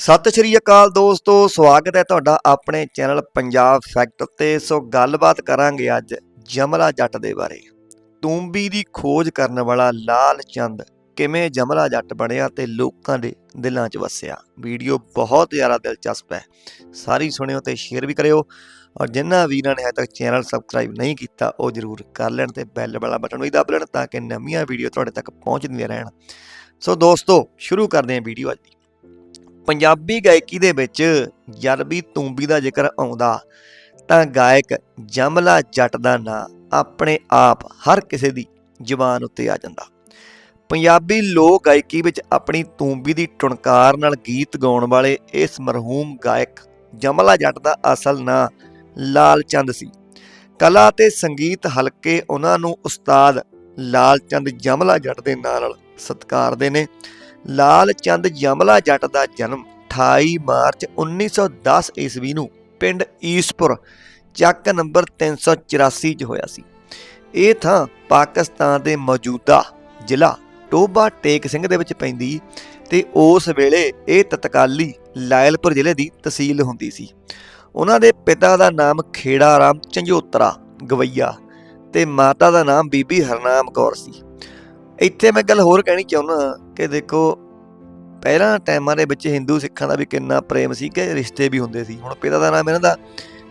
ਸਤਿ ਸ਼੍ਰੀ ਅਕਾਲ ਦੋਸਤੋ, ਸਵਾਗਤ ਹੈ ਤੁਹਾਡਾ ਆਪਣੇ ਚੈਨਲ ਪੰਜਾਬ ਫੈਕਟ ਤੇ ਸੋ ਗੱਲਬਾਤ ਕਰਾਂਗੇ ਅੱਜ ਜਮਲਾ ਜੱਟ ਦੇ ਬਾਰੇ। ਤੂੰਬੀ ਦੀ ਖੋਜ ਕਰਨ ਵਾਲਾ ਲਾਲ ਚੰਦ ਕਿਵੇਂ ਜਮਲਾ ਜੱਟ ਬਣਿਆ ਤੇ ਲੋਕਾਂ ਦੇ ਦਿਲਾਂ 'ਚ ਵਸਿਆ। ਵੀਡੀਓ ਬਹੁਤ ਜ਼ਿਆਦਾ ਦਿਲਚਸਪ ਹੈ। ਸਾਰੀ ਸੁਣਿਓ ਤੇ ਸ਼ੇਅਰ ਵੀ ਕਰਿਓ। ਔਰ ਜਿਨ੍ਹਾਂ ਵੀਰਾਂ ਨੇ ਹਜੇ ਤੱਕ ਚੈਨਲ ਸਬਸਕ੍ਰਾਈਬ ਨਹੀਂ ਕੀਤਾ, ਉਹ ਜਰੂਰ ਕਰ ਲੈਣ ਤੇ ਬੈਲ ਵਾਲਾ ਬਟਨ ਵੀ ਦਬ ਲੈਣ ਤਾਂ ਕਿ ਨਵੀਆਂ ਵੀਡੀਓ ਤੁਹਾਡੇ ਤੱਕ ਪਹੁੰਚਦੀਆਂ ਰਹਿਣ। ਸੋ ਦੋਸਤੋ, ਸ਼ੁਰੂ ਕਰਦੇ ਹਾਂ ਵੀਡੀਓ ਅੱਜ ਦੀ। ਪੰਜਾਬੀ ਗਾਇਕੀ ਦੇ ਵਿੱਚ ਜਦ ਵੀ ਤੂੰਬੀ ਦਾ ਜ਼ਿਕਰ ਆਉਂਦਾ, ਤਾਂ ਗਾਇਕ ਜਮਲਾ ਜੱਟ ਦਾ ਨਾਂ ਆਪਣੇ ਆਪ ਹਰ ਕਿਸੇ ਦੀ ਜ਼ੁਬਾਨ ਉੱਤੇ ਆ ਜਾਂਦਾ। ਪੰਜਾਬੀ ਲੋਕ ਗਾਇਕੀ ਵਿੱਚ ਆਪਣੀ ਤੂੰਬੀ ਦੀ ਟੁਣਕਾਰ ਨਾਲ ਗੀਤ ਗਾਉਣ ਵਾਲੇ ਇਸ ਮਰਹੂਮ ਗਾਇਕ ਜਮਲਾ ਜੱਟ ਦਾ ਅਸਲ ਨਾਂ ਲਾਲ ਚੰਦ ਸੀ। ਕਲਾ ਤੇ ਸੰਗੀਤ ਹਲਕੇ ਉਹਨਾਂ ਨੂੰ ਉਸਤਾਦ ਲਾਲ ਚੰਦ ਜਮਲਾ ਜੱਟ ਦੇ ਨਾਂ ਨਾਲ ਸਤਿਕਾਰਦੇ ਨੇ। ਲਾਲ ਚੰਦ ਯਮਲਾ ਜੱਟ ਦਾ ਜਨਮ 28 ਮਾਰਚ 1910 ਈਸਵੀ ਨੂੰ ਪਿੰਡ ਈਸਪੁਰ, ਚੱਕ ਨੰਬਰ 384 'ਚ ਹੋਇਆ ਸੀ। ਇਹ ਥਾਂ ਪਾਕਿਸਤਾਨ ਦੇ ਮੌਜੂਦਾ ਜ਼ਿਲ੍ਹਾ ਟੋਬਾ ਟੇਕ ਸਿੰਘ ਦੇ ਵਿੱਚ ਪੈਂਦੀ ਤੇ ਉਸ ਵੇਲੇ ਇਹ ਤਤਕਾਲੀ ਲਾਇਲਪੁਰ ਜ਼ਿਲ੍ਹੇ ਦੀ ਤਹਿਸੀਲ ਹੁੰਦੀ ਸੀ। ਉਹਨਾਂ ਦੇ ਪਿਤਾ ਦਾ ਨਾਮ ਖੇੜਾ ਰਾਮ ਝੰਜੋਤਰਾ ਗਵਈਆ ਤੇ ਮਾਤਾ ਦਾ ਨਾਮ ਬੀਬੀ ਹਰਨਾਮ ਕੌਰ ਸੀ। ਇੱਥੇ ਮੈਂ ਗੱਲ ਹੋਰ ਕਹਿਣੀ ਚਾਹੁੰਦਾ ਕਿ ਦੇਖੋ, ਪਹਿਲਾਂ ਟਾਈਮਾਂ ਦੇ ਵਿੱਚ ਹਿੰਦੂ ਸਿੱਖਾਂ ਦਾ ਵੀ ਕਿੰਨਾ ਪ੍ਰੇਮ ਸੀ ਕਿ ਰਿਸ਼ਤੇ ਵੀ ਹੁੰਦੇ ਸੀ। ਹੁਣ ਪਿਤਾ ਦਾ ਨਾਮ ਇਹਨਾਂ ਦਾ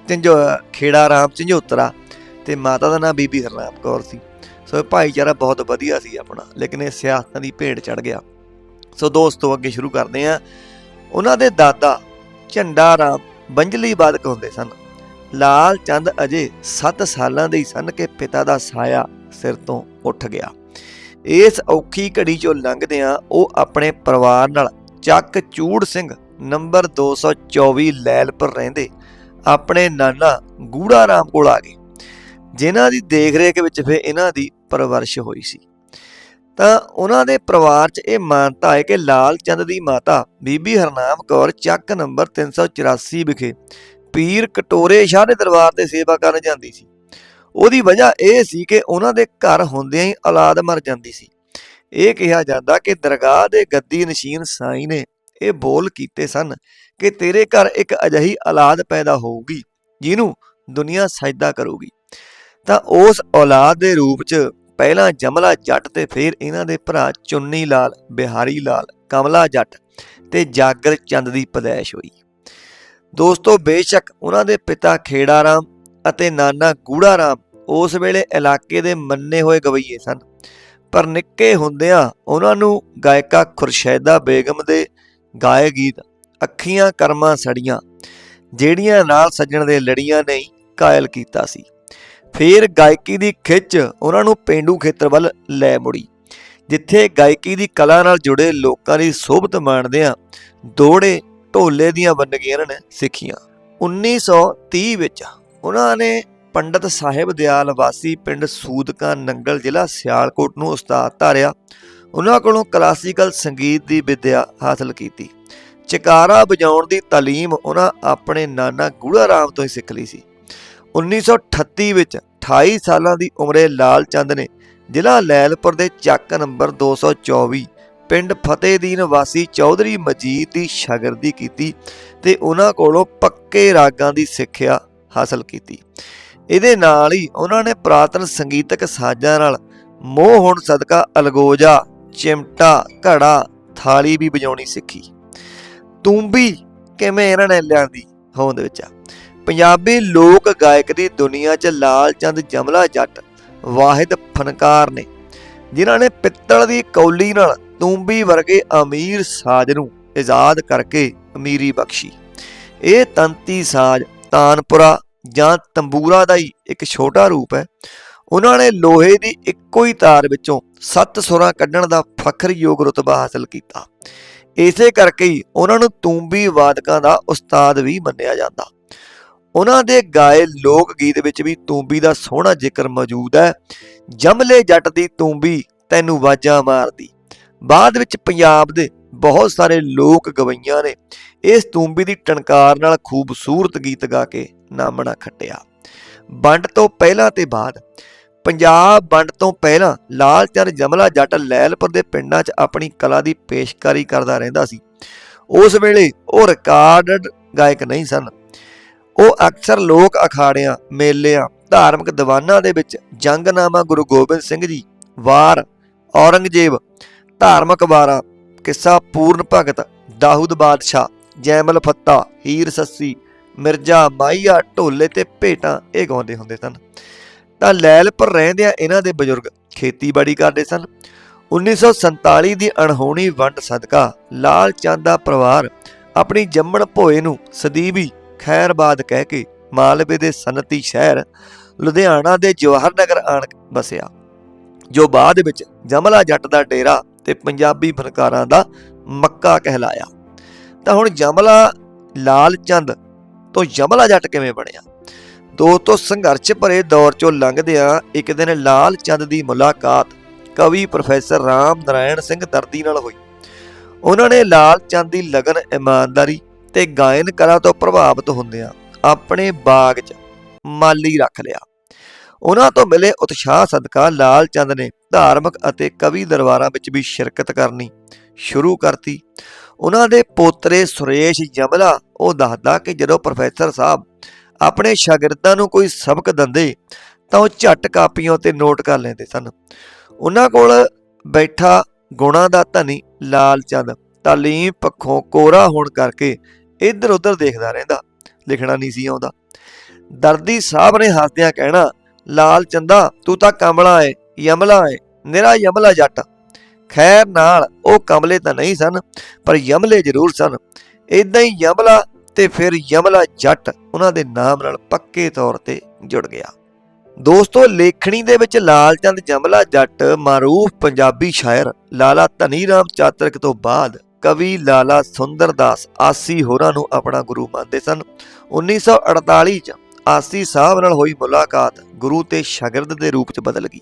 ਝੰਜੋ, ਖੇੜਾ ਰਾਮ ਝੰਜੋਤਰਾ ਤੇ ਮਾਤਾ ਦਾ ਨਾਮ ਬੀਬੀ ਹਰਨਾਮ ਕੌਰ ਸੀ। ਸੋ ਇਹ ਭਾਈਚਾਰਾ ਬਹੁਤ ਵਧੀਆ ਸੀ ਆਪਣਾ, ਲੇਕਿਨ ਇਹ ਸਿਆਸਤਾਂ ਦੀ ਭੇਡ ਚੜ ਗਿਆ। ਸੋ ਦੋਸਤੋ, ਅੱਗੇ ਸ਼ੁਰੂ ਕਰਦੇ ਹਾਂ। ਉਹਨਾਂ ਦੇ ਦਾਦਾ ਝੰਡਾ ਰਾਮ ਬੰਜਲੀ ਬਾਦਕ ਹੁੰਦੇ ਸਨ। ਲਾਲ ਚੰਦ ਅਜੇ 7 ਸਾਲਾਂ ਦੇ ਹੀ ਸਨ ਕਿ ਪਿਤਾ ਦਾ ਸਾਇਆ ਸਿਰ ਤੋਂ ਉੱਠ ਗਿਆ। ਇਸ ਔਖੀ ਘੜੀ ਚੋਂ ਲੰਘਦਿਆਂ ਉਹ ਆਪਣੇ ਪਰਿਵਾਰ ਨਾਲ ਚੱਕ ਚੂੜ ਸਿੰਘ ਨੰਬਰ 224 ਲੈਲਪੁਰ ਰਹਿੰਦੇ ਆਪਣੇ ਨਾਨਾ ਗੂੜਾ ਰਾਮ ਕੋਲ ਆ ਗਏ। ਜਿਨ੍ਹਾਂ ਦੀ ਦੇਖਰੇਖ ਵਿੱਚ ਫਿਰ ਇਹਨਾਂ ਦੀ ਪਰਵਰਿਸ਼ ਹੋਈ ਸੀ। ਤਾਂ ਉਹਨਾਂ ਦੇ ਪਰਿਵਾਰ 'ਚ ਇਹ ਮਾਨਤਾ ਹੈ ਕਿ ਲਾਲ ਚੰਦ ਦੀ ਮਾਤਾ ਬੀਬੀ ਹਰਨਾਮ ਕੌਰ ਚੱਕ ਨੰਬਰ 384 ਵਿਖੇ ਪੀਰ ਕਟੋਰੇ ਸ਼ਾਹ ਦੇ ਦਰਬਾਰ ਤੇ ਸੇਵਾ ਕਰਨ ਜਾਂਦੀ ਸੀ। ਉਹਦੀ ਵਜ੍ਹਾ ਇਹ ਸੀ ਕਿ ਉਹਨਾਂ ਦੇ ਘਰ ਹੁੰਦਿਆਂ ਹੀ ਔਲਾਦ ਮਰ ਜਾਂਦੀ ਸੀ। ਇਹ ਕਿਹਾ ਜਾਂਦਾ ਕਿ ਦਰਗਾਹ ਦੇ ਗੱਦੀ ਨਸ਼ੀਨ ਸਾਈਂ ਨੇ ਇਹ ਬੋਲ ਕੀਤੇ ਸਨ ਕਿ ਤੇਰੇ ਘਰ ਇੱਕ ਅਜਿਹੀ ਔਲਾਦ ਪੈਦਾ ਹੋਊਗੀ, ਜਿਹਨੂੰ ਦੁਨੀਆ ਸਜਦਾ ਕਰੂਗੀ। ਤਾਂ ਉਸ ਔਲਾਦ ਦੇ ਰੂਪ 'ਚ ਪਹਿਲਾਂ ਜਮਲਾ ਜੱਟ ਤੇ ਫਿਰ ਇਹਨਾਂ ਦੇ ਭਰਾ ਚੁੰਨੀ ਲਾਲ, ਬਿਹਾਰੀ ਲਾਲ, ਕਮਲਾ ਜੱਟ ਤੇ ਜਾਗਰ ਚੰਦ ਦੀ ਪਦੈਸ਼ ਹੋਈ। ਦੋਸਤੋ, ਬੇਸ਼ੱਕ ਉਹਨਾਂ ਦੇ ਪਿਤਾ ਖੇੜਾ ਰਾਮ ਅਤੇ ਨਾਨਾ ਗੂੜਾ ਰਾਮ ਉਸ ਵੇਲੇ ਇਲਾਕੇ ਦੇ ਮੰਨੇ ਹੋਏ ਗਵਈਏ ਸਨ। ਪਰ ਨਿੱਕੇ ਹੁੰਦਿਆਂ ਉਹਨਾਂ ਨੂੰ ਗਾਇਕਾ ਖੁਰਸ਼ੈਦਾ ਬੇਗਮ ਦੇ ਗਾਏ ਗੀਤ ਅੱਖੀਆਂ ਕਰਮਾਂ ਸੜੀਆਂ, ਜਿਹੜੀਆਂ ਨਾਲ ਸੱਜਣ ਦੇ ਲੜੀਆਂ ਨੇ ਕਾਇਲ ਕੀਤਾ ਸੀ। ਫਿਰ ਗਾਇਕੀ ਦੀ ਖਿੱਚ ਉਹਨਾਂ ਨੂੰ ਪਿੰਡੂ ਖੇਤਰ ਵੱਲ ਲੈ ਮੁੜੀ, ਜਿੱਥੇ ਗਾਇਕੀ ਦੀ ਕਲਾ ਨਾਲ ਜੁੜੇ ਲੋਕਾਂ ਦੀ ਸੋਭਤ ਮਾਣਦਿਆਂ ਦੋੜੇ ਢੋਲੇ ਦੀਆਂ ਬੰਨਗੀਆਂ ਨੇ ਸਿੱਖੀਆਂ। 1930 ਵਿੱਚ ਉਹਨਾਂ ਨੇ ਪੰਡਤ ਸਾਹਿਬ ਦਿਆਲ ਵਾਸੀ ਪਿੰਡ ਸੂਦਕਾ ਨੰਗਲ ਜ਼ਿਲ੍ਹਾ ਸਿਆਲਕੋਟ ਨੂੰ ਉਸਤਾਦ ਧਾਰਿਆ। ਉਹਨਾਂ ਕੋਲੋਂ ਕਲਾਸੀਕਲ ਸੰਗੀਤ ਦੀ ਵਿੱਦਿਆ ਹਾਸਲ ਕੀਤੀ। ਚਿਕਾਰਾ ਵਜਾਉਣ ਦੀ ਤਾਲੀਮ ਉਹਨਾਂ ਆਪਣੇ ਨਾਨਾ ਗੂੜਾ ਰਾਮ ਤੋਂ ਹੀ ਸਿੱਖ ਲਈ ਸੀ। 1938 ਵਿੱਚ 28 ਸਾਲਾਂ ਦੀ ਉਮਰੇ ਲਾਲ ਚੰਦ ਨੇ ਜ਼ਿਲ੍ਹਾ ਲੈਲਪੁਰ ਦੇ ਚੱਕ ਨੰਬਰ 224 ਪਿੰਡ ਫਤਿਹਦੀਨ ਵਾਸੀ ਚੌਧਰੀ ਮਜੀਦ ਦੀ ਸ਼ਾਗਰਦੀ ਕੀਤੀ ਤੇ ਉਹਨਾਂ ਕੋਲੋਂ ਪੱਕੇ ਰਾਗਾਂ ਦੀ ਸਿੱਖਿਆ ਹਾਸਲ ਕੀਤੀ। ਇਹਦੇ ਨਾਲ ਹੀ ਉਹਨਾਂ ਨੇ ਪ੍ਰਾਤਨ ਸੰਗੀਤਕ ਸਾਜ਼ਾਂ ਨਾਲ ਮੋਹ ਹੋਣ ਸਦਕਾ ਅਲਗੋਜਾ, ਚਿਮਟਾ, ਘੜਾ, ਥਾਲੀ ਵੀ ਵਜਾਉਣੀ ਸਿੱਖੀ। ਤੂੰਬੀ ਕਿਵੇਂ ਇਹਨਾਂ ਨੇ ਲਿਆਂਦੀ ਹੋਂਦ ਵਿੱਚ ਪੰਜਾਬੀ ਲੋਕ ਗਾਇਕ ਦੀ ਦੁਨੀਆ 'ਚ ਲਾਲ ਚੰਦ, ਜਮਲਾ ਜੱਟ, ਵਾਹਿਦ ਫਨਕਾਰ ਨੇ, ਜਿਨ੍ਹਾਂ ਨੇ ਪਿੱਤਲ ਦੀ ਕੌਲੀ ਨਾਲ ਤੂੰਬੀ ਵਰਗੇ ਅਮੀਰ ਸਾਜ਼ ਨੂੰ ਆਜ਼ਾਦ ਕਰਕੇ ਅਮੀਰੀ ਬਖਸ਼ੀ। ਇਹ ਤੰਤੀ ਸਾਜ਼ ਤਾਨਪੁਰਾ ਜਾਂ ਤੰਬੂਰਾ ਦਾ ਹੀ ਇੱਕ ਛੋਟਾ ਰੂਪ ਹੈ, ਉਹਨਾਂ ਨੇ ਲੋਹੇ ਦੀ ਇੱਕੋ ਹੀ ਤਾਰ ਵਿੱਚੋਂ ਸੱਤ ਸੁਰਾਂ ਕੱਢਣ ਦਾ ਫਖਰਯੋਗ ਰੁਤਬਾ ਹਾਸਲ ਕੀਤਾ। ਇਸੇ ਕਰਕੇ ਹੀ ਉਹਨਾਂ ਨੂੰ ਤੂੰਬੀ ਵਾਦਕਾਂ ਦਾ ਉਸਤਾਦ ਵੀ ਮੰਨਿਆ ਜਾਂਦਾ। ਉਹਨਾਂ ਦੇ ਗਾਏ ਲੋਕ ਗੀਤ ਵਿੱਚ ਵੀ ਤੂੰਬੀ ਦਾ ਸੋਹਣਾ ਜ਼ਿਕਰ ਮੌਜੂਦ ਹੈ। ਜਮਲੇ ਜੱਟ ਦੀ ਤੂੰਬੀ ਤੈਨੂੰ ਵਾਜਾਂ ਮਾਰਦੀ। ਬਾਅਦ ਵਿੱਚ ਪੰਜਾਬ ਦੇ ਬਹੁਤ ਸਾਰੇ ਲੋਕ ਗਵਈਆਂ ਨੇ ਇਸ ਤੂੰਬੀ ਦੀ ਟਣਕਾਰ ਨਾਲ ਖੂਬਸੂਰਤ ਗੀਤ ਗਾ ਕੇ ਨਾਮਣਾ ਖੱਟਿਆ। ਵੰਡ ਤੋਂ ਪਹਿਲਾਂ ਤੇ ਬਾਅਦ, ਪੰਜਾਬ ਵੰਡ ਤੋਂ ਪਹਿਲਾਂ ਲਾਲ ਚੰਦ ਜਮਲਾ ਜੱਟ ਲੈਲਪੁਰ ਦੇ ਪਿੰਡਾਂ 'ਚ ਆਪਣੀ ਕਲਾ ਦੀ ਪੇਸ਼ਕਾਰੀ ਕਰਦਾ ਰਹਿੰਦਾ ਸੀ। ਉਸ ਵੇਲੇ ਉਹ ਰਿਕਾਰਡਡ ਗਾਇਕ ਨਹੀਂ ਸਨ। ਉਹ ਅਕਸਰ ਲੋਕ ਅਖਾੜਿਆਂ, ਮੇਲਿਆਂ, ਧਾਰਮਿਕ ਦੀਵਾਨਾਂ ਦੇ ਵਿੱਚ ਜੰਗਨਾਮਾ ਗੁਰੂ ਗੋਬਿੰਦ ਸਿੰਘ ਜੀ, ਵਾਰ, ਔਰੰਗਜ਼ੇਬ, ਧਾਰਮਿਕ ਵਾਰਾਂ, ਕਿੱਸਾ ਪੂਰਨ ਭਗਤ, ਦਾਊਦ ਬਾਦਸ਼ਾਹ, ਜੈਮਲ ਫੱਤਾ, ਹੀਰ ਸੱਸੀ ਮਿਰਜ਼ਾ ਮਾਈਆ ਢੋਲੇ ਤੇ ਭੇਟਾਂ ਇਹ ਗਾਉਂਦੇ ਹੁੰਦੇ ਸਨ। ਤਾਂ ਲੈਲਪੁਰ ਰਹਿੰਦਿਆਂ ਇਹਨਾਂ ਦੇ ਬਜ਼ੁਰਗ ਖੇਤੀਬਾੜੀ ਕਰਦੇ ਸਨ। 1947 ਦੀ ਅਣਹੋਣੀ ਵੰਡ ਸਦਕਾ ਲਾਲ ਚੰਦ ਦਾ ਪਰਿਵਾਰ ਆਪਣੀ ਜੰਮਣ ਭੋਏ ਨੂੰ ਸਦੀਵੀ ਖੈਰਬਾਦ ਕਹਿ ਕੇ ਮਾਲਵੇ ਦੇ ਸਨਅਤੀ ਸ਼ਹਿਰ ਲੁਧਿਆਣਾ ਦੇ ਜਵਾਹਰ ਨਗਰ ਆਣ ਬਸਿਆ ਜੋ ਬਾਅਦ ਵਿੱਚ ਜਮਲਾ ਜੱਟ ਦਾ ਡੇਰਾ ਤੇ ਪੰਜਾਬੀ ਫਨਕਾਰਾਂ ਦਾ ਮੱਕਾ ਕਹਿਲਾਇਆ। ਤਾਂ ਹੁਣ ਜਮਲਾ ਲਾਲ ਚੰਦ ਤੋਂ ਜਮਲਾ ਜੱਟ ਕਿਵੇਂ ਬਣਿਆ? ਦੋਸਤੋ, ਸੰਘਰਸ਼ ਭਰੇ ਦੌਰ ਚੋਂ ਲੰਘਦਿਆਂ ਇੱਕ ਦਿਨ ਲਾਲ ਚੰਦ ਦੀ ਮੁਲਾਕਾਤ ਕਵੀ ਪ੍ਰੋਫੈਸਰ ਰਾਮ ਨਾਰਾਇਣ ਸਿੰਘ ਦਰਦੀ ਨਾਲ ਹੋਈ। ਉਹਨਾਂ ਨੇ ਲਾਲ ਚੰਦ ਦੀ ਲਗਨ ਇਮਾਨਦਾਰੀ ਤੇ ਗਾਇਨ ਕਲਾ ਤੋਂ ਪ੍ਰਭਾਵਿਤ ਹੁੰਦਿਆਂ ਆਪਣੇ ਬਾਗ 'ਚ ਮਾਲੀ ਰੱਖ ਲਿਆ। ਉਹਨਾਂ ਤੋਂ ਮਿਲੇ ਉਤਸ਼ਾਹ ਸਦਕਾ ਲਾਲ ਚੰਦ ਨੇ ਧਾਰਮਿਕ ਅਤੇ ਕਵੀ ਦਰਬਾਰਾਂ ਵਿੱਚ ਵੀ ਸ਼ਿਰਕਤ ਕਰਨੀ ਸ਼ੁਰੂ ਕਰਤੀ। ਉਹਨਾਂ ਦੇ ਪੋਤਰੇ ਸੁਰੇਸ਼ ਜਮਲਾ ਉਹ ਦੱਸਦਾ ਕਿ ਜਦੋਂ ਪ੍ਰੋਫੈਸਰ ਸਾਹਿਬ ਆਪਣੇ ਸ਼ਾਗਿਰਦਾਂ ਨੂੰ ਕੋਈ ਸਬਕ ਦਿੰਦੇ ਤਾਂ ਉਹ ਝੱਟ ਕਾਪੀਆਂ ਤੇ ਨੋਟ ਕਰ ਲੈਂਦੇ ਸਨ। ਉਹਨਾਂ ਕੋਲ ਬੈਠਾ ਗੁਣਾ ਦਾ ਧਨੀ ਲਾਲ ਚੰਦ, ਤਾਲੀਮ ਪੱਖੋਂ ਕੋਰਾ ਹੋਣ ਕਰਕੇ ਇੱਧਰ ਉੱਧਰ ਦੇਖਦਾ ਰਹਿੰਦਾ, ਲਿਖਣਾ ਨਹੀਂ ਸੀ ਆਉਂਦਾ। ਦਰਦੀ ਸਾਹਿਬ ਨੇ ਹੱਸਦਿਆਂ ਕਹਿਣਾ, ਲਾਲ ਚੰਦਾ, ਤੂੰ ਤਾਂ ਕਮਲਾ ਏ, ਯਮਲਾ ਏ, ਨਿਰਾ ਯਮਲਾ ਜੱਟ। ਖੈਰ ਨਾਲ ਉਹ ਕਮਲੇ ਤਾਂ ਨਹੀਂ ਸਨ, ਪਰ ਯਮਲੇ ਜ਼ਰੂਰ ਸਨ। ਇਦਾਂ ਹੀ ਯਮਲਾ ਤੇ ਫਿਰ ਯਮਲਾ ਜੱਟ ਉਹਨਾਂ ਦੇ ਨਾਮ ਨਾਲ ਪੱਕੇ ਤੌਰ ਤੇ ਜੁੜ ਗਿਆ। ਦੋਸਤੋ, ਲੇਖਣੀ ਦੇ ਵਿੱਚ ਲਾਲ ਚੰਦ ਜਮਲਾ ਜੱਟ ਮਾਰੂਫ ਪੰਜਾਬੀ ਸ਼ਾਇਰ ਲਾਲਾ ਧਨੀ ਰਾਮ ਚਾਤਰਕ ਤੋਂ ਬਾਅਦ ਕਵੀ ਲਾਲਾ ਸੁੰਦਰਦਾਸ ਆਸੀ ਹੋਰਾਂ ਨੂੰ ਆਪਣਾ ਗੁਰੂ ਮੰਨਦੇ ਸਨ। 1948 ਚ ਆਸੀ ਸਾਹਿਬ ਨਾਲ ਹੋਈ ਮੁਲਾਕਾਤ ਗੁਰੂ ਤੇ ਸ਼ਾਗਿਰਦ ਦੇ ਰੂਪ ਚ ਬਦਲ ਗਈ।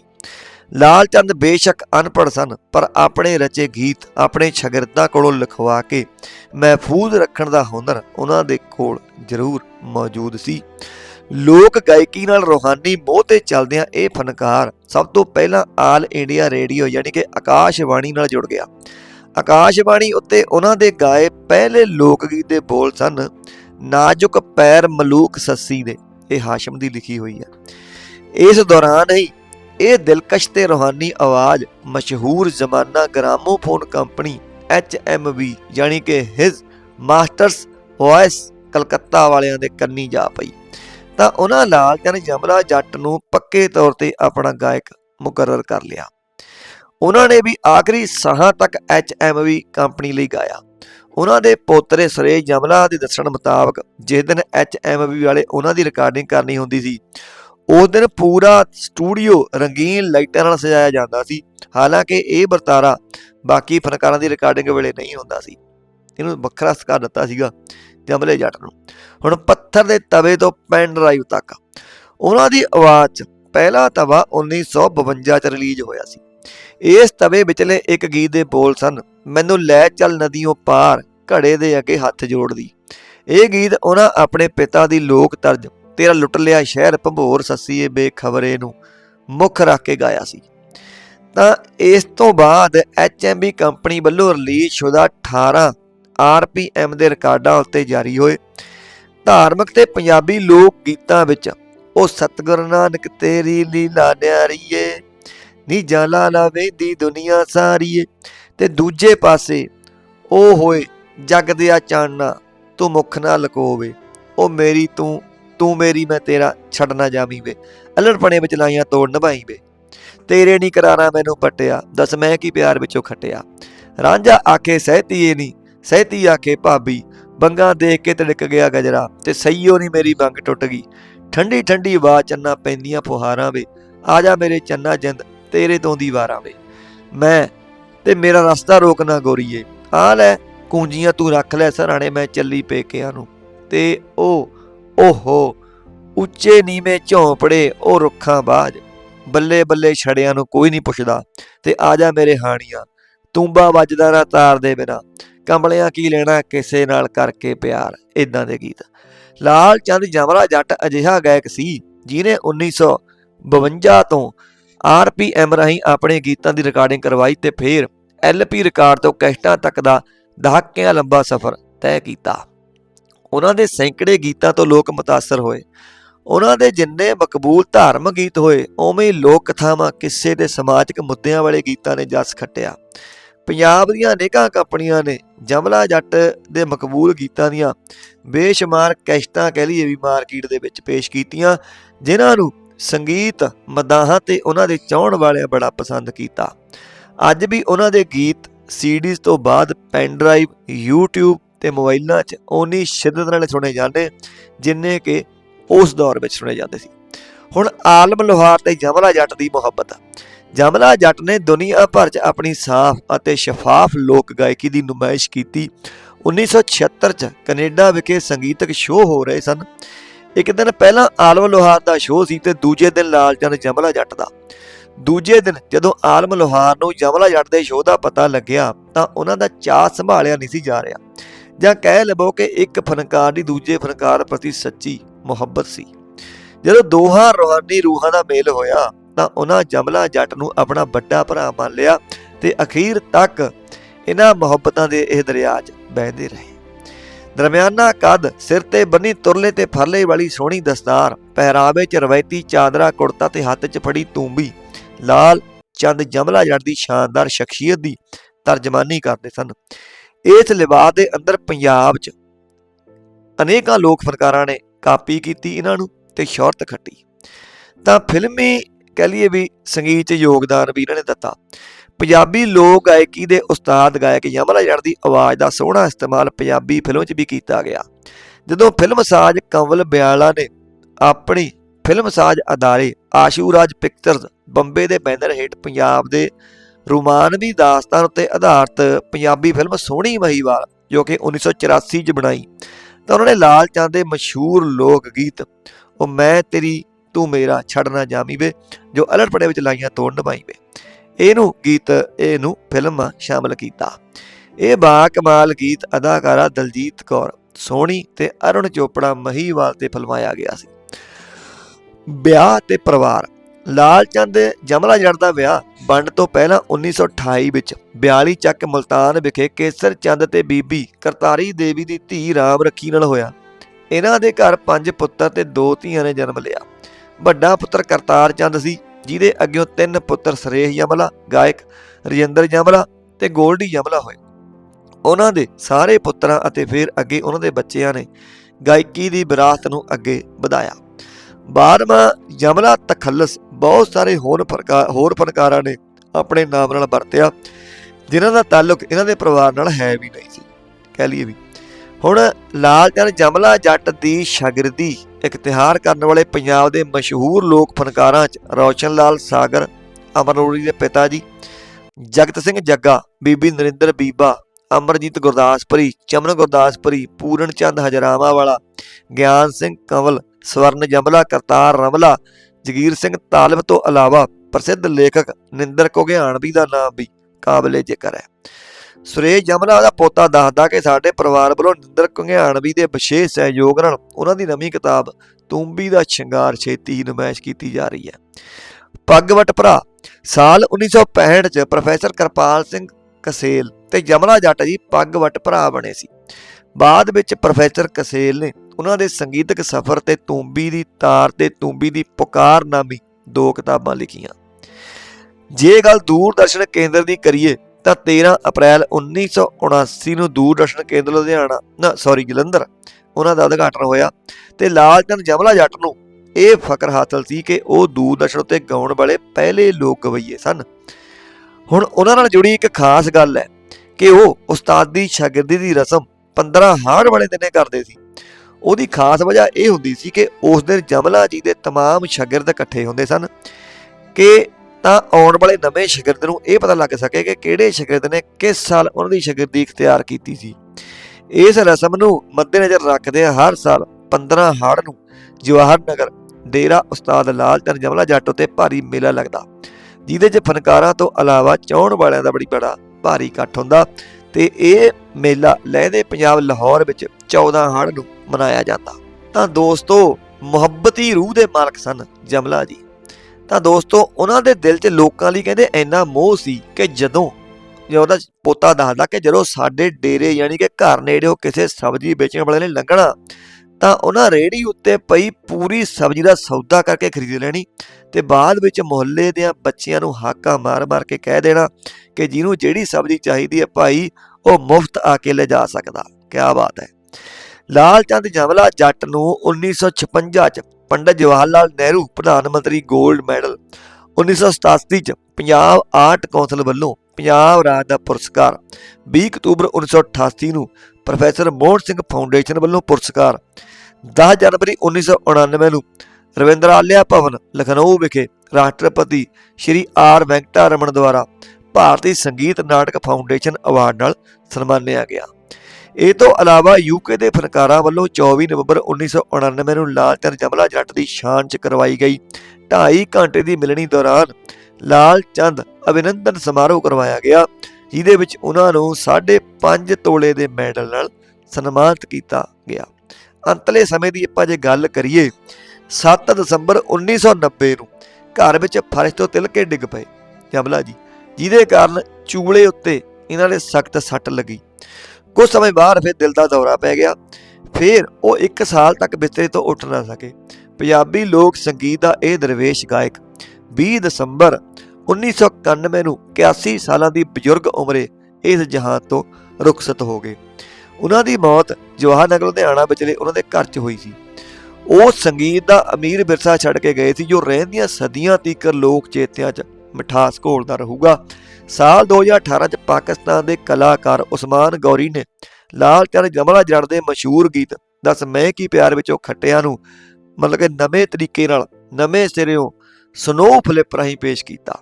ਲਾਲ ਚੰਦ ਬੇਸ਼ੱਕ ਅਨਪੜ੍ਹ ਸਨ, ਪਰ ਆਪਣੇ ਰਚੇ ਗੀਤ ਆਪਣੇ ਸ਼ਾਗਿਰਦਾਂ ਕੋਲੋਂ ਲਿਖਵਾ ਕੇ ਮਹਿਫੂਜ਼ ਰੱਖਣ ਦਾ ਹੁਨਰ ਉਹਨਾਂ ਦੇ ਕੋਲ ਜ਼ਰੂਰ ਮੌਜੂਦ ਸੀ। ਲੋਕ ਗਾਇਕੀ ਨਾਲ ਰੋਹਾਨੀ ਮੋਹ ਤੇ ਚੱਲਦਿਆਂ ਇਹ ਫਨਕਾਰ ਸਭ ਤੋਂ ਪਹਿਲਾਂ ਆਲ ਇੰਡੀਆ ਰੇਡੀਓ ਯਾਨੀ ਕਿ ਆਕਾਸ਼ਵਾਣੀ ਨਾਲ ਜੁੜ ਗਿਆ। ਆਕਾਸ਼ਵਾਣੀ ਉੱਤੇ ਉਹਨਾਂ ਦੇ ਗਾਏ ਪਹਿਲੇ ਲੋਕ ਗੀਤ ਦੇ ਬੋਲ ਸਨ, ਨਾਜ਼ੁਕ ਪੈਰ ਮਲੂਕ ਸੱਸੀ ਦੇ, ਇਹ ਹਾਸ਼ਮ ਦੀ ਲਿਖੀ ਹੋਈ ਹੈ। ਇਸ ਦੌਰਾਨ ਹੀ ਇਹ ਦਿਲਕਸ਼ ਤੇ ਰੋਹਾਨੀ ਆਵਾਜ਼ ਮਸ਼ਹੂਰ ਜ਼ਮਾਨਾ ਗ੍ਰਾਮੋਫੋਨ ਕੰਪਨੀ HMV ਯਾਨੀ ਕਿ ਹਿਜ਼ ਮਾਸਟਰਸ ਵੌਇਸ ਕਲਕੱਤਾ ਵਾਲਿਆਂ ਦੇ ਕੰਨੀ ਜਾ ਪਈ। ਤਾਂ ਉਹਨਾਂ ਲਾਲਚੰਦ ਜਮਲਾ ਜੱਟ ਨੂੰ ਪੱਕੇ ਤੌਰ ਤੇ ਆਪਣਾ ਗਾਇਕ ਮੁਕਰਰ ਕਰ ਲਿਆ। ਉਹਨਾਂ ਨੇ ਵੀ ਆਖਰੀ ਸਾਹਾਂ ਤੱਕ HMV ਕੰਪਨੀ ਲਈ ਗਾਇਆ। ਉਹਨਾਂ ਦੇ ਪੋਤਰੇ ਸੁਰੇਸ਼ ਜਮਲਾ ਦੇ ਦੱਸਣ ਮੁਤਾਬਕ ਜਿਸ ਦਿਨ HMV ਵਾਲੇ ਉਹਨਾਂ ਦੀ ਰਿਕਾਰਡਿੰਗ ਕਰਨੀ ਹੁੰਦੀ ਸੀ ਉਸ ਦਿਨ ਪੂਰਾ ਸਟੂਡੀਓ ਰੰਗੀਨ ਲਾਈਟਾਂ ਨਾਲ ਸਜਾਇਆ ਜਾਂਦਾ ਸੀ। ਹਾਲਾਂਕਿ ਇਹ ਵਰਤਾਰਾ ਬਾਕੀ ਫਨਕਾਰਾਂ ਦੀ ਰਿਕਾਰਡਿੰਗ ਵੇਲੇ ਨਹੀਂ ਹੁੰਦਾ ਸੀ। ਇਹਨੂੰ ਵੱਖਰਾ ਸਕਾਰ ਦਿੱਤਾ ਸੀਗਾ ਜਮਲੇ ਜੱਟ ਨੂੰ। ਹੁਣ ਪੱਥਰ ਦੇ ਤਵੇ ਤੋਂ ਪੈਨ ਡਰਾਈਵ ਤੱਕ ਉਹਨਾਂ ਦੀ ਆਵਾਜ਼ 'ਚ ਪਹਿਲਾ ਤਵਾ 1952 ਚ ਰਿਲੀਜ਼ ਹੋਇਆ ਸੀ। ਇਸ ਤਵੇ ਵਿਚਲੇ ਇੱਕ ਗੀਤ ਦੇ ਬੋਲ ਸਨ, ਮੈਨੂੰ ਲੈ ਚੱਲ ਨਦੀਓਂ ਪਾਰ ਘੜੇ ਦੇ ਅੱਗੇ ਹੱਥ ਜੋੜਦੀ। ਇਹ ਗੀਤ ਉਹਨਾਂ ਆਪਣੇ ਪਿਤਾ ਦੀ ਲੋਕ ਤਰਜ ਤੇਰਾ ਲੁੱਟ ਲਿਆ ਸ਼ਹਿਰ ਭੰਬੋਰ ਸੱਸੀਏ ਬੇਖਬਰੇ ਨੂੰ ਮੁੱਖ ਰੱਖ ਕੇ ਗਾਇਆ ਸੀ। ਤਾਂ ਇਸ ਤੋਂ ਬਾਅਦ ਐਚਐਮਬੀ ਕੰਪਨੀ ਵੱਲੋਂ ਰਿਲੀਜ਼ ਸ਼ੁਦਾ 18 ਆਰਪੀਐਮ ਦੇ ਰਿਕਾਰਡਾਂ ਉੱਤੇ ਜਾਰੀ ਹੋਏ। ਧਾਰਮਿਕ ਤੇ ਪੰਜਾਬੀ ਲੋਕ ਗੀਤਾਂ ਵਿੱਚ ਉਹ ਸਤਿਗੁਰ ਨਾਨਕ ਤੇਰੀ ਲੀਲਾ ਨਿਆਰੀਏ, ਨੀ ਜਾਲਾ ਲਾ ਵੇਦੀ ਦੁਨੀਆ ਸਾਰੀਏ। ਤੇ ਦੂਜੇ ਪਾਸੇ ਉਹ ਹੋਏ ਜਗ ਦਿਆ ਚਾਨਣਾ, ਤੂੰ ਮੁਖ ਨਾ ਲਕੋਵੇ ਉਹ ਮੇਰੀ ਤੂੰ ਤੂੰ ਮੇਰੀ, ਮੈਂ ਤੇਰਾ ਛੱਡ ਨਾ ਜਾਵੀਂ ਵੇ। ਅਲੜਪਣੇ ਵਿੱਚ ਲਾਈਆਂ ਤੋੜ ਨਿਭਾਈ ਵੇ। ਤੇਰੇ ਨਹੀਂ ਕਰਾਰਾ ਮੈਨੂੰ ਪਟਿਆ। ਦੱਸ ਮੈਂ ਕੀ ਪਿਆਰ ਵਿੱਚੋਂ ਖੱਟਿਆ? ਰਾਂਝਾ ਆਖੇ ਸਹਿਤੀਏ ਨਹੀਂ ਸਹਿਤੀ ਆਖੇ, ਭਾਬੀ, ਬੰਗਾ ਦੇਖ ਕੇ ਤੜਕ ਗਿਆ ਗਜਰਾ, ਤੇ ਸਈਓ ਨਹੀਂ ਮੇਰੀ ਬੰਗ ਟੁੱਟ ਗਈ। ਠੰਡੀ ਠੰਡੀ ਆਵਾਜ਼ ਚੰਨਾ ਪੈਂਦੀਆਂ ਫੁਹਾਰਾਂ ਵੇ। ਆ ਜਾ ਮੇਰੇ ਚੰਨਾ ਜਿੰਦ, ਤੇਰੇ ਤੋਂ ਦੀ ਵਾਰਾਂ ਵੇ। ਮੈਂ ਤੇ ਮੇਰਾ ਰਸਤਾ ਰੋਕ ਨਾ ਗੋਰੀਏ। ਆ ਲੈ, ਕੂੰਜੀਆਂ ਤੂੰ ਰੱਖ ਲੈ, ਸਰਾਣੇ ਮੈਂ ਚੱਲੀ ਪੇਕਿਆਂ ਨੂੰ। ਤੇ ਉਹ ਓਹੋ, ਉੱਚੇ ਨੀਵੇਂ ਝੌਂਪੜੇ ਉਹ ਰੁੱਖਾਂ ਬਾਜ਼। ਬੱਲੇ ਬੱਲੇ ਛੜਿਆਂ ਨੂੰ ਕੋਈ ਨਹੀਂ ਪੁੱਛਦਾ ਤੇ ਆ ਜਾ ਮੇਰੇ ਹਾਣੀਆਂ, ਤੂੰਬਾ ਵੱਜਦਾ ਨਾ ਤਾਰ ਦੇ ਬਿਨਾ। ਕੰਬਲਿਆਂ ਕੀ ਲੈਣਾ ਕਿਸੇ ਨਾਲ ਕਰਕੇ ਪਿਆਰ ਇਦਾਂ ਦੇ ਗੀਤ। ਲਾਲ ਚੰਦ ਜਮਰਾ ਜੱਟ ਅਜਿਹਾ ਗਾਇਕ ਸੀ ਜਿਨੇ 1952 ਤੋਂ ਆਰਪੀਐਮ ਰਾਹੀਂ ਆਪਣੇ ਗੀਤਾਂ ਦੀ ਰਿਕਾਰਡਿੰਗ ਕਰਵਾਈ ਤੇ ਫਿਰ ਐਲਪੀ ਰਿਕਾਰਡ ਤੋਂ ਕੈਸਟਾਂ ਤੱਕ ਦਾ ਦਹਾਕਿਆਂ ਲੰਬਾ ਸਫ਼ਰ ਤੈਅ ਕੀਤਾ। ਉਹਨਾਂ ਦੇ ਸੈਂਕੜੇ ਗੀਤਾਂ ਤੋਂ ਲੋਕ ਮੁਤਾਸਰ ਹੋਏ। ਉਹਨਾਂ ਦੇ ਜਿੰਨੇ ਮਕਬੂਲ ਧਾਰਮਿਕ ਗੀਤ ਹੋਏ, ਉਵੇਂ ਹੀ ਲੋਕ ਕਥਾਵਾਂ ਕਿਸੇ ਦੇ ਸਮਾਜਿਕ ਮੁੱਦਿਆਂ ਵਾਲੇ ਗੀਤਾਂ ਨੇ ਜਸ ਖੱਟਿਆ। ਪੰਜਾਬ ਦੀਆਂ ਅਨੇਕਾਂ ਕੰਪਨੀਆਂ ਨੇ ਜਮਲਾ ਜੱਟ ਦੇ ਮਕਬੂਲ ਗੀਤਾਂ ਦੀਆਂ ਬੇਸ਼ੁਮਾਰ ਕੈਸਟਾਂ ਕਹਿ ਲਈਏ ਵੀ ਮਾਰਕੀਟ ਦੇ ਵਿੱਚ ਪੇਸ਼ ਕੀਤੀਆਂ, ਜਿਨ੍ਹਾਂ ਨੂੰ ਸੰਗੀਤ, ਮਦਾਹਾਂ ਤੇ ਉਹਨਾਂ ਦੇ ਚਾਹਣ ਵਾਲਿਆਂ ਬੜਾ ਪਸੰਦ ਕੀਤਾ। ਅੱਜ ਵੀ ਉਹਨਾਂ ਦੇ ਗੀਤ ਸੀਡੀਜ਼ ਤੋਂ ਬਾਅਦ ਪੈਨ ਡਰਾਈਵ YouTube ਤੇ ਮੋਬਾਈਲਾਂ 'ਚ ਓਨੀ ਸ਼ਿੱਦਤ ਨਾਲ ਸੁਣੇ ਜਾਂਦੇ ਜਿੰਨੇ ਕਿ ਉਸ ਦੌਰ ਵਿੱਚ ਸੁਣੇ ਜਾਂਦੇ ਸੀ। ਹੁਣ ਆਲਮ ਲੋਹਾਰ ਤੇ ਜਮਲਾ ਜੱਟ ਦੀ ਮੁਹੱਬਤ। ਜਮਲਾ ਜੱਟ ਨੇ ਦੁਨੀਆ ਭਰ 'ਚ ਆਪਣੀ ਸਾਫ਼ ਅਤੇ ਸ਼ਫਾਫ ਲੋਕ ਗਾਇਕੀ ਦੀ ਨੁਮਾਇਸ਼ ਕੀਤੀ। 1976 'ਚ ਕੈਨੇਡਾ ਵਿਖੇ ਸੰਗੀਤਕ ਸ਼ੋਅ ਹੋ ਰਹੇ ਸਨ। ਇੱਕ ਦਿਨ ਪਹਿਲਾਂ ਆਲਮ ਲੋਹਾਰ ਦਾ ਸ਼ੋਅ ਸੀ ਤੇ ਦੂਜੇ ਦਿਨ ਲਾਲਚੰਦ ਜਮਲਾ ਜੱਟ ਦਾ। ਦੂਜੇ ਦਿਨ ਜਦੋਂ ਆਲਮ ਲੋਹਾਰ ਨੂੰ ਜਮਲਾ ਜੱਟ ਦੇ ਸ਼ੋਅ ਦਾ ਪਤਾ ਲੱਗਿਆ ਤਾਂ ਉਹਨਾਂ ਦਾ ਚਾਹ ਸੰਭਾਲਿਆ ਨਹੀਂ ਸੀ ਜਾ ਰਿਹਾ। ਜਾਂ ਕਹਿ ਲਵੋ ਕਿ ਇੱਕ ਫਨਕਾਰ ਦੀ ਦੂਜੇ ਫਨਕਾਰ ਪ੍ਰਤੀ ਸੱਚੀ ਮੁਹੱਬਤ ਸੀ। ਜਦੋਂ ਦੋਹਾਂ ਰੂਹਾਨੀ ਰੂਹਾਂ ਦਾ ਮੇਲ ਹੋਇਆ, ਤਾਂ ਉਹਨਾਂ ਜਮਲਾ ਜੱਟ ਨੂੰ ਆਪਣਾ ਵੱਡਾ ਭਰਾ ਮੰਨ ਲਿਆ ਤੇ ਅਖੀਰ ਤੱਕ ਇਹਨਾਂ ਮੁਹੱਬਤਾਂ ਦੇ ਇਹ ਦਰਿਆ 'ਚ ਬਹਿੰਦੇ ਰਹੇ। ਦਰਮਿਆਨਾ ਕੱਦ, ਸਿਰ ਤੇ ਬੰਨੀ ਤੁਰਲੇ ਤੇ ਫਰਲੇ ਵਾਲੀ ਸੋਹਣੀ ਦਸਤਾਰ, ਪਹਿਰਾਵੇ 'ਚ ਰਵਾਇਤੀ ਚਾਦਰਾ, ਕੁੜਤਾ ਤੇ ਹੱਥ 'ਚ ਫੜੀ ਤੂੰਬੀ, ਲਾਲ ਚੰਦ ਜਮਲਾ ਜੱਟ ਦੀ ਸ਼ਾਨਦਾਰ ਸ਼ਖਸੀਅਤ ਦੀ ਤਰਜਮਾਨੀ ਕਰਦੇ ਸਨ। ਇਸ ਲਿਬਾਸ ਦੇ ਅੰਦਰ ਪੰਜਾਬ 'ਚ ਅਨੇਕਾਂ ਲੋਕ ਫਨਕਾਰਾਂ ਨੇ ਕਾਪੀ ਕੀਤੀ ਇਹਨਾਂ ਨੂੰ ਤੇ ਸ਼ੌਹਰਤ ਖੱਟੀ। ਤਾਂ ਫਿਲਮੀ ਕਹਿ ਲਈਏ ਵੀ ਸੰਗੀਤ 'ਚ ਯੋਗਦਾਨ ਵੀ ਇਹਨਾਂ ਨੇ ਦਿੱਤਾ। ਪੰਜਾਬੀ ਲੋਕ ਗਾਇਕੀ ਦੇ ਉਸਤਾਦ ਗਾਇਕ ਯਮਲਾ ਜੱਟ ਦੀ ਆਵਾਜ਼ ਦਾ ਸੋਹਣਾ ਇਸਤੇਮਾਲ ਪੰਜਾਬੀ ਫਿਲਮ 'ਚ ਵੀ ਕੀਤਾ ਗਿਆ। ਜਦੋਂ ਫਿਲਮ ਸਾਜ਼ ਕੰਵਲ ਬਿਆਲਾ ਨੇ ਆਪਣੀ ਫਿਲਮ ਸਾਜ਼ ਅਦਾਰੇ ਆਸ਼ੂਰਾਜ ਪਿਕਚਰਜ਼ ਬੰਬੇ ਦੇ ਬੈਨਰ ਹੇਠ ਪੰਜਾਬ ਦੇ ਰੋਮਾਨਵੀ ਦਾਸਤਾਨ ਉੱਤੇ ਆਧਾਰਿਤ ਪੰਜਾਬੀ ਫਿਲਮ ਸੋਹਣੀ ਮਹੀਵਾਲ, ਜੋ ਕਿ 1984 ਚ ਬਣਾਈ। ਤਾਂ ਉਹਨਾਂ ਨੇ ਲਾਲ ਚੰਦ ਦੇ ਮਸ਼ਹੂਰ ਲੋਕ ਗੀਤ, ਉਹ ਮੈਂ ਤੇਰੀ, ਤੂੰ ਮੇਰਾ ਛੱਡਣਾ ਜਾਮੀ ਵੇ, ਜੋ ਅਲੜਪੜੇ ਵਿੱਚ ਲਾਈਆਂ ਤੋੜ ਨਿਭਾਈ ਵੇ। ਇਹਨੂੰ ਗੀਤ, ਇਹਨੂੰ ਫਿਲਮ ਸ਼ਾਮਲ ਕੀਤਾ। ਇਹ ਬਾ ਕਮਾਲ ਗੀਤ ਅਦਾਕਾਰਾ ਦਲਜੀਤ ਕੌਰ, ਸੋਹਣੀ ਤੇ ਅਰੁਣ ਚੋਪੜਾ ਮਹੀਵਾਲ ਤੇ ਫਿਲਮਾਇਆ ਗਿਆ ਸੀ। ਵਿਆਹ ਤੇ ਪਰਿਵਾਰ, ਲਾਲ ਚੰਦ ਜਮਲਾ ਜੜ ਦਾ ਵਿਆਹ ਵੰਡ ਤੋਂ ਪਹਿਲਾਂ 1928 ਵਿੱਚ 42 ਚੱਕ ਮਲਤਾਨ ਵਿਖੇ ਕੇਸਰ ਚੰਦ ਤੇ ਬੀਬੀ ਕਰਤਾਰੀ ਦੇਵੀ ਦੀ ਧੀ ਰਾਮ ਰੱਖੀ ਨਾਲ ਹੋਇਆ। ਇਹਨਾਂ ਦੇ ਘਰ ਪੰਜ ਪੁੱਤਰ ਤੇ ਦੋ ਧੀਆਂ ਨੇ ਜਨਮ ਲਿਆ। ਵੱਡਾ ਪੁੱਤਰ ਕਰਤਾਰ ਚੰਦ ਸੀ, ਜਿਹਦੇ ਅੱਗੇ ਤਿੰਨ ਪੁੱਤਰ ਸਰੇਹ ਜਮਲਾ ਗਾਇਕ ਰਜਿੰਦਰ ਜਮਲਾ ਤੇ ਗੋਲਡੀ ਜਮਲਾ ਹੋਏ। ਉਹਨਾਂ ਦੇ ਸਾਰੇ ਪੁੱਤਰਾਂ ਅਤੇ ਫਿਰ ਅੱਗੇ ਉਹਨਾਂ ਦੇ ਬੱਚਿਆਂ ਨੇ ਗਾਇਕੀ ਦੀ ਵਿਰਾਸਤ ਨੂੰ ਅੱਗੇ ਵਧਾਇਆ। ਬਾਰਵਾਂ ਯਮਲਾ ਤਖੱਲਸ ਬਹੁਤ ਸਾਰੇ ਹੋਰ ਫਨਕਾਰ ਹੋਰ ਫਨਕਾਰਾਂ ਨੇ ਆਪਣੇ ਨਾਮ ਨਾਲ ਵਰਤਿਆ, ਜਿਨ੍ਹਾਂ ਦਾ ਤਾਲੁਕ ਇਹਨਾਂ ਦੇ ਪਰਿਵਾਰ ਨਾਲ ਹੈ ਵੀ ਨਹੀਂ ਸੀ। ਕਹਿ ਲਈਏ ਵੀ। ਹੁਣ ਲਾਲਚੰਦ ਜਮਲਾ ਜੱਟ ਦੀ ਸ਼ਾਗਿਰਦੀ ਇਖਤਿਆਰ ਕਰਨ ਵਾਲੇ ਪੰਜਾਬ ਦੇ ਮਸ਼ਹੂਰ ਲੋਕ ਫਨਕਾਰਾਂ 'ਚ ਰੌਸ਼ਨ ਲਾਲ ਸਾਗਰ ਅਮਰੋੜੀ ਦੇ ਪਿਤਾ ਜੀ, ਜਗਤ ਸਿੰਘ ਜੱਗਾ, ਬੀਬੀ ਨਰਿੰਦਰ ਬੀਬਾ, ਅਮਰਜੀਤ ਗੁਰਦਾਸਪੁਰੀ, ਚਮਨ ਗੁਰਦਾਸਪੁਰੀ, ਪੂਰਨ ਚੰਦ ਹਜਰਾਵਾ ਵਾਲਾ, ਗਿਆਨ ਸਿੰਘ ਕੰਵਲ ਸਵਰਨ ਜਮਲਾ, ਕਰਤਾਰ ਰਮਲਾ, ਜਗੀਰ ਸਿੰਘ ਤਾਲਬ ਤੋਂ ਇਲਾਵਾ ਪ੍ਰਸਿੱਧ ਲੇਖਕ ਨਿੰਦਰ ਘੁਗਿਆਣਵੀ ਦਾ ਨਾਮ ਵੀ ਕਾਬਲੇ ਜ਼ਿਕਰ ਹੈ। ਸੁਰੇਸ਼ ਜਮਲਾ ਦਾ ਪੋਤਾ ਦੱਸਦਾ ਕਿ ਸਾਡੇ ਪਰਿਵਾਰ ਵੱਲੋਂ ਨਿੰਦਰ ਘੁਗਿਆਣਵੀ ਦੇ ਵਿਸ਼ੇਸ਼ ਸਹਿਯੋਗ ਨਾਲ ਉਹਨਾਂ ਦੀ ਨਵੀਂ ਕਿਤਾਬ ਤੂੰਬੀ ਦਾ ਸ਼ਿੰਗਾਰ ਛੇਤੀ ਹੀ ਨੁਮਾਇਸ਼ ਕੀਤੀ ਜਾ ਰਹੀ ਹੈ। ਪੱਗਵਟ ਭਰਾ, ਸਾਲ 1965 ਚ ਪ੍ਰੋਫੈਸਰ ਕਿਰਪਾਲ ਸਿੰਘ ਕਸੇਲ ਤੇ ਜਮਲਾ ਜੱਟ ਜੀ ਪੱਗਵਟ ਭਰਾ ਬਣੇ ਸੀ। ਬਾਅਦ ਵਿੱਚ ਪ੍ਰੋਫੈਸਰ ਕਸੇਲ ਨੇ ਉਹਨਾਂ ਦੇ ਸੰਗੀਤਕ ਸਫ਼ਰ ਤੇ ਤੂੰਬੀ ਦੀ ਤਾਰ ਤੇ ਤੂੰਬੀ ਦੀ ਪੁਕਾਰ ਨਾਮੀ ਦੋ ਕਿਤਾਬਾਂ ਲਿਖੀਆਂ। ਜੇ ਗੱਲ ਦੂਰਦਰਸ਼ਨ ਕੇਂਦਰ ਦੀ ਕਰੀਏ, ਤਾਂ 13 ਅਪ੍ਰੈਲ 1979 ਨੂੰ ਦੂਰਦਰਸ਼ਨ ਕੇਂਦਰ ਲੁਧਿਆਣਾ, ਨਾ ਸੌਰੀ ਜਲੰਧਰ, ਉਹਨਾਂ ਦਾ ਉਦਘਾਟਨ ਹੋਇਆ ਤੇ ਲਾਲਚੰਦ ਜਮਲਾ ਜੱਟ ਨੂੰ ਇਹ ਫਕਰ ਹਾਸਲ ਸੀ ਕਿ ਉਹ ਦੂਰਦਰਸ਼ਨ ਉੱਤੇ ਗਾਉਣ ਵਾਲੇ ਪਹਿਲੇ ਲੋਕ ਗਵਈਏ ਸਨ। ਹੁਣ ਉਹਨਾਂ ਨਾਲ ਜੁੜੀ ਇੱਕ ਖਾਸ ਗੱਲ ਹੈ ਕਿ ਉਹ ਉਸਤਾਦ ਦੀ ਸ਼ਾਗਿਰਦੀ ਦੀ ਰਸਮ 15 ਹਾੜ ਵਾਲੇ ਦਿਨੇ ਕਰਦੇ ਸੀ। ਉਹਦੀ ਖਾਸ ਵਜ੍ਹਾ ਇਹ ਹੁੰਦੀ ਸੀ ਕਿ ਉਸ ਦਿਨ ਜਮਲਾ ਜੀ ਦੇ तमाम ਸ਼ਾਗਿਰਦ ਇਕੱਠੇ ਹੁੰਦੇ ਸਨ ਕਿ ਤਾਂ ਆਉਣ ਵਾਲੇ ਨਵੇਂ ਸ਼ਾਗਿਰਦ ਨੂੰ ਇਹ ਪਤਾ ਲੱਗ ਸਕੇ ਕਿ ਕਿਹੜੇ ਸ਼ਾਗਿਰਦ ਨੇ ਕਿਸ ਸਾਲ ਉਹਨਾਂ ਦੀ ਸ਼ਾਗਿਰਦੀ ਇਖਤਿਆਰ ਕੀਤੀ ਸੀ ਇਸ ਰਸਮ ਨੂੰ ਮੱਦੇਨਜ਼ਰ ਰੱਖਦੇ ਹਰ ਸਾਲ 15 ਹਾੜ ਨੂੰ ਜਵਾਹਰ ਨਗਰ ਡੇਰਾ ਉਸਤਾਦ ਲਾਲ ਚੰਦ ਜਮਲਾ ਜੱਟ ਉਤੇ ਭਾਰੀ ਮੇਲਾ ਲੱਗਦਾ ਜਿਹਦੇ 'ਚ ਫਨਕਾਰਾਂ ਤੋਂ ਇਲਾਵਾ ਚਾਹਣ ਵਾਲਿਆਂ ਦਾ ਬੜੀ ਬੜਾ ਭਾਰੀ ਇਕੱਠ ਹੁੰਦਾ ਤੇ ਇਹ ਮੇਲਾ ਲਹਿੰਦੇ ਪੰਜਾਬ ਲਾਹੌਰ ਵਿੱਚ 14 ਹਾੜ ਨੂੰ ਮਨਾਇਆ ਜਾਂਦਾ। ਤਾਂ ਦੋਸਤੋ, ਮੁਹੱਬਤੀ ਰੂਹ ਦੇ ਮਾਲਕ ਸਨ ਜਮਲਾ ਜੀ। ਤਾਂ ਦੋਸਤੋ, ਉਹਨਾਂ ਦੇ ਦਿਲ 'ਚ ਲੋਕਾਂ ਲਈ ਕਹਿੰਦੇ ਇੰਨਾ ਮੋਹ ਸੀ ਕਿ ਜਦੋਂ ਜੇ ਉਹਦਾ ਪੋਤਾ ਦੱਸਦਾ ਕਿ ਜਦੋਂ ਸਾਡੇ ਡੇਰੇ ਯਾਨੀ ਕਿ ਘਰ ਨੇੜੇ ਉਹ ਕਿਸੇ ਸਬਜ਼ੀ ਵੇਚਣ ਵਾਲੇ ਨੇ ਲੰਘਣਾ, ਤਾਂ ਉਹਨਾਂ ਰੇੜੀ ਉੱਤੇ ਪਈ ਪੂਰੀ ਸਬਜ਼ੀ ਦਾ ਸੌਦਾ ਕਰਕੇ ਖਰੀਦ ਲੈਣੀ। ਤੇ ਬਾਅਦ ਵਿੱਚ ਮੁਹੱਲੇ ਦੇ ਬੱਚਿਆਂ ਨੂੰ ਹਾਕਾ ਮਾਰ-ਮਾਰ ਕੇ ਕਹਿ ਦੇਣਾ ਕਿ ਜਿਹਨੂੰ ਜਿਹੜੀ ਸਬਜ਼ੀ ਚਾਹੀਦੀ ਹੈ ਭਾਈ, ਉਹ ਮੁਫਤ ਆ ਕੇ ਲੈ ਜਾ ਸਕਦਾ। ਕੀ ਬਾਤ ਹੈ। ਲਾਲ ਚੰਦ ਜਮਲਾ ਜੱਟ ਨੂੰ 1956 ਚ ਪੰਡਤ ਜਵਾਹਰ ਲਾਲ ਨਹਿਰੂ, ਪ੍ਰਧਾਨ ਮੰਤਰੀ 골ਡ ਮੈਡਲ 1987 ਚ ਪੰਜਾਬ ਆਰਟ ਕੌਂਸਲ ਵੱਲੋਂ ਪੰਜਾਬ ਰਾਜ ਦਾ ਪੁਰਸਕਾਰ 20 ਅਕਤੂਬਰ 1988 ਨੂੰ ਪ੍ਰੋਫੈਸਰ ਮੋਹਨ ਸਿੰਘ ਫਾਊਂਡੇਸ਼ਨ ਵੱਲੋਂ ਪੁਰਸਕਾਰ 10 ਜਨਵਰੀ 1999 ਨੂੰ ਰਵਿੰਦਰਾਲਿਆ ਭਵਨ, ਲਖਨਊ ਵਿਖੇ ਰਾਸ਼ਟਰਪਤੀ ਸ਼੍ਰੀ ਆਰ ਵੈਂਕਟਾ ਰਮਨ ਦੁਆਰਾ ਭਾਰਤੀ ਸੰਗੀਤ ਨਾਟਕ ਫਾਊਂਡੇਸ਼ਨ ਅਵਾਰਡ ਨਾਲ ਸਨਮਾਨਿਆ ਗਿਆ। ਇਹ ਤੋਂ ਇਲਾਵਾ ਯੂਕੇ ਦੇ ਫਨਕਾਰਾਂ ਵੱਲੋਂ 24 ਨਵੰਬਰ 1999 ਨੂੰ ਲਾਲ ਚੰਦ ਜਮਲਾ ਜੱਟ ਦੀ ਸ਼ਾਨ 'ਚ ਕਰਵਾਈ ਗਈ। 2.5 ਘੰਟੇ ਦੀ ਮਿਲਣੀ ਦੌਰਾਨ ਲਾਲ ਚੰਦ ਅਭਿਨੰਦਨ ਸਮਾਰੋਹ ਕਰਵਾਇਆ ਗਿਆ, ਜਿਹਦੇ ਵਿੱਚ ਉਹਨਾਂ ਨੂੰ 5.5 ਤੋਲੇ ਦੇ ਮੈਡਲ ਨਾਲ ਸਨਮਾਨਿਤ ਕੀਤਾ ਗਿਆ। ਅੰਤਲੇ ਸਮੇਂ ਦੀ ਆਪਾਂ ਜੇ ਗੱਲ ਕਰੀਏ 7 ਦਸੰਬਰ 1990 ਨੂੰ ਘਰ ਵਿੱਚ ਫਰਸ਼ ਤੋਂ ਤਿਲ ਕੇ ਡਿੱਗ ਪਏ। ਜਮਲਾ ਜੀ, ਜਿਹਦੇ ਕਾਰਨ ਚੂਲੇ ਉੱਤੇ ਇਹਨਾਂ ਨੇ ਸਖਤ ਸੱਟ ਲੱਗੀ। ਕੁਝ ਸਮੇਂ ਬਾਅਦ ਫਿਰ ਦਿਲ ਦਾ ਦੌਰਾ ਪੈ ਗਿਆ। ਫਿਰ ਉਹ 1 ਸਾਲ ਤੱਕ ਬਿਸਤਰੇ ਤੋਂ ਉੱਠ ਨਾ ਸਕੇ। ਪੰਜਾਬੀ ਲੋਕ ਸੰਗੀਤ ਦਾ ਇਹ ਦਰਵੇਸ਼ ਗਾਇਕ 20 ਦਸੰਬਰ 1991 ਨੂੰ 81 ਸਾਲਾਂ ਦੀ ਬਜ਼ੁਰਗ ਉਮਰੇ ਇਸ ਜਹਾਨ ਤੋਂ ਰੁਖਸਤ ਹੋ ਗਏ। ਉਹਨਾਂ ਦੀ ਮੌਤ ਜਵਾਹਰ ਨਗਰ ਲੁਧਿਆਣਾ ਵਿਚਲੇ ਉਹਨਾਂ ਦੇ ਘਰ 'ਚ ਹੋਈ ਸੀ। ਉਹ ਸੰਗੀਤ ਦਾ ਅਮੀਰ ਵਿਰਸਾ ਛੱਡ ਕੇ ਗਏ ਸੀ ਜੋ ਰਹਿੰਦੀਆਂ ਸਦੀਆਂ ਤੀਕਰ ਲੋਕ ਚੇਤਿਆਂ 'ਚ ਮਿਠਾਸ ਘੋਲਦਾ ਰਹੂਗਾ। ਸਾਲ 2018 'ਚ ਪਾਕਿਸਤਾਨ ਦੇ ਕਲਾਕਾਰ ਉਸਮਾਨ ਗੌਰੀ ਨੇ ਲਾਲ ਚੰਦ ਜਮਲਾ ਜੜ ਦੇ ਮਸ਼ਹੂਰ ਗੀਤ ਦੱਸ ਮੈਂ ਕੀ ਪਿਆਰ ਵਿੱਚੋਂ ਖੱਟਿਆਂ ਨੂੰ ਮਤਲਬ ਕਿ ਨਵੇਂ ਤਰੀਕੇ ਨਾਲ, ਨਵੇਂ ਸਿਰਿਓਂ ਸਨੋ ਫਲਿੱਪ ਰਾਹੀਂ ਪੇਸ਼ ਕੀਤਾ।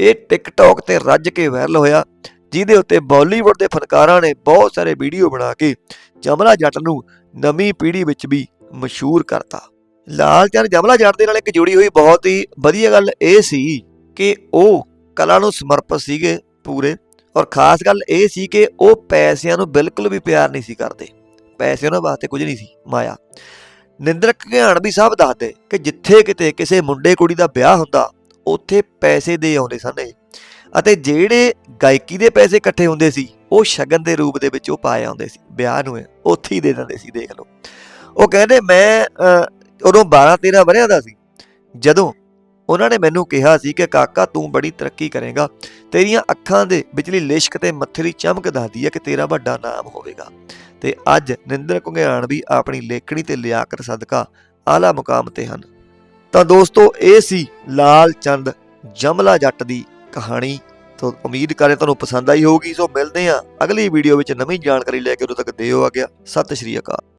ਇਹ ਟਿਕਟੌਕ ਤੇ ਰੱਜ ਕੇ ਵਾਇਰਲ ਹੋਇਆ, ਜਿਹਦੇ ਉੱਤੇ ਬਾਲੀਵੁੱਡ ਦੇ ਫਨਕਾਰਾਂ ਨੇ ਬਹੁਤ ਸਾਰੇ ਵੀਡੀਓ ਬਣਾ ਕੇ ਜਮਲਾ ਜੱਟ ਨੂੰ ਨਵੀਂ ਪੀੜ੍ਹੀ ਵਿੱਚ ਵੀ ਮਸ਼ਹੂਰ ਕਰਤਾ। ਲਾਲ ਚੰਦ ਜਮਲਾ ਜੱਟ ਦੇ ਨਾਲ ਇੱਕ ਜੁੜੀ ਹੋਈ, ਬਹੁਤ ਹੀ ਵਧੀਆ ਗੱਲ ਇਹ ਸੀ ਕਿ ਉਹ ਕਲਾ ਨੂੰ ਸਮਰਪਿਤ ਸੀਗੇ ਪੂਰੇ ਔਰ ਖਾਸ ਗੱਲ ਇਹ ਸੀ ਕਿ ਉਹ ਪੈਸਿਆਂ ਨੂੰ ਬਿਲਕੁਲ ਵੀ ਪਿਆਰ ਨਹੀਂ ਸੀ ਕਰਦੇ। ਪੈਸੇ ਉਹਨਾਂ ਵਾਸਤੇ ਕੁਝ ਨਹੀਂ ਸੀ, ਮਾਇਆ। ਨਿੰਦਰ ਘਿਆਣ ਵੀ ਸਭ ਦੱਸਦੇ ਕਿ ਜਿੱਥੇ ਕਿਤੇ ਕਿਸੇ ਮੁੰਡੇ ਕੁੜੀ ਦਾ ਵਿਆਹ ਹੁੰਦਾ, ਉੱਥੇ ਪੈਸੇ ਦੇ ਆਉਂਦੇ ਸਨ ਅਤੇ ਜਿਹੜੇ ਗਾਇਕੀ ਦੇ ਪੈਸੇ ਇਕੱਠੇ ਹੁੰਦੇ ਸੀ ਉਹ ਸ਼ਗਨ ਦੇ ਰੂਪ ਦੇ ਵਿੱਚ ਉਹ ਪਾਏ ਆਉਂਦੇ ਸੀ, ਵਿਆਹ ਨੂੰ ਉੱਥੇ ਹੀ ਦੇ ਦਿੰਦੇ ਸੀ, ਦੇਖ ਲਓ। ਉਹ ਕਹਿੰਦੇ ਮੈਂ ਉਦੋਂ 12 13 ਵਰਿਆਂ ਦਾ ਸੀ, ਜਦੋਂ ਉਹਨਾਂ ਨੇ ਮੈਨੂੰ ਕਿਹਾ ਸੀ ਕਿ ਕਾਕਾ ਤੂੰ ਬੜੀ ਤਰੱਕੀ ਕਰੇਗਾ, ਤੇਰੀਆਂ ਅੱਖਾਂ ਦੇ ਵਿਚਲੀ ਲਿਸ਼ਕ ਤੇ ਮੱਥੇ ਦੀ ਚਮਕ ਦੱਸਦੀ ਹੈ ਕਿ ਤੇਰਾ ਵੱਡਾ ਨਾਮ ਹੋਵੇਗਾ। ਤੇ ਅੱਜ ਨਿੰਦਰ ਘੁੰਗਿਆਣ ਵੀ ਆਪਣੀ ਲੇਖਣੀ ਤੇ ਲਿਆਕਤ ਸਦਕਾ ਆਲਾ ਮੁਕਾਮ ਤੇ ਹਨ। ਤਾਂ ਦੋਸਤੋ, ਇਹ ਸੀ ਲਾਲ ਚੰਦ ਜਮਲਾ ਜੱਟ ਦੀ ਕਹਾਣੀ। ਤੋਂ ਉਮੀਦ ਕਰੇ ਤੁਹਾਨੂੰ ਪਸੰਦ ਆਈ ਹੋਊਗੀ, ਸੋ ਮਿਲਦੇ ਹਾਂ ਅਗਲੀ ਵੀਡੀਓ ਵਿੱਚ ਨਵੀਂ ਜਾਣਕਾਰੀ ਲੈ ਕੇ ਉਦੋਂ ਤੱਕ ਦਿਓ ਆ ਗਿਆ ਸਤਿ ਸ਼੍ਰੀ ਅਕਾਲ।